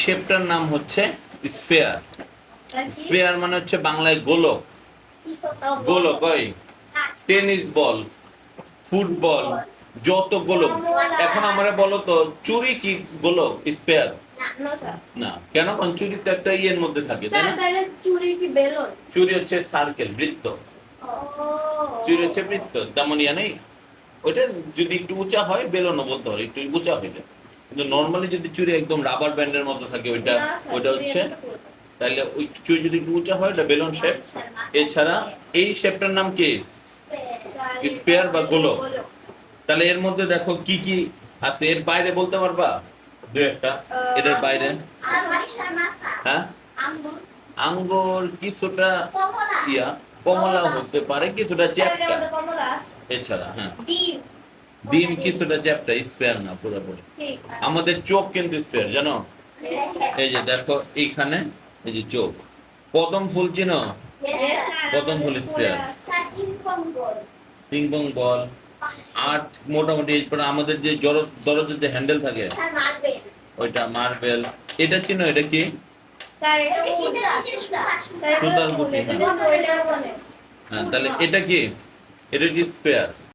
শেপটার নাম হচ্ছে sphere sphere মানে হচ্ছে বাংলায় গোলক। গোলক ওই। টেনিস বল ফুটবল যত গোলক। এখন আমরা বলো তো চুরি কি গোলক স্পেয়ার না কেন? কারণ চুরি তো একটা ইয়ের মধ্যে থাকে তাই না? চুরি কি বেলুন? চুরি হচ্ছে সার্কেল বৃত্ত। চুরি হচ্ছে বৃত্ত তেমন ইয়া নেই। ওইটা যদি একটু উঁচা হয় বেলুনও বলতে পারে একটু উঁচা হইলে। কিন্তু নর্মালি যদি চুরি একদম রাবার ব্যান্ডের মতো থাকে ওইটা ওইটা হচ্ছে তাহলে ওই চুরি যদি একটু উঁচা হয় ওটা বেলুন শেপ এছাড়া এই শেপটার নাম কি? স্পেয়ার বা গোলক? তাহলে এর মধ্যে দেখো কি কি আছে এর বাইরে বলতে পারবা? দু একটা। এটার বাইরে। হ্যাঁ? আঙ্গুর। কিছুটা ইয়া কমলা হতে পারে কিছুটা চ্যাপটা। এছাড়া হ্যাঁ। ডিম কিছুটা চ্যাপটা স্পেয়ার না পুরোপুরি। আমাদের চোখ কিন্তু স্পেয়ার জানো? এই যে দেখো এইখানে এই যে চোখ। কদম ফুল চিনো? কদম ফুল স্পেয়ার। পিং পং বল আট মোটামুটি আমাদের যে দরজার যে হ্যান্ডেল থাকে ওইটা মার্বেল এটা চিনো এটা কি? সুতার গুটি, হ্যাঁ। হ্যাঁ তাহলে এটা কি? এটা কি স্পেয়ার?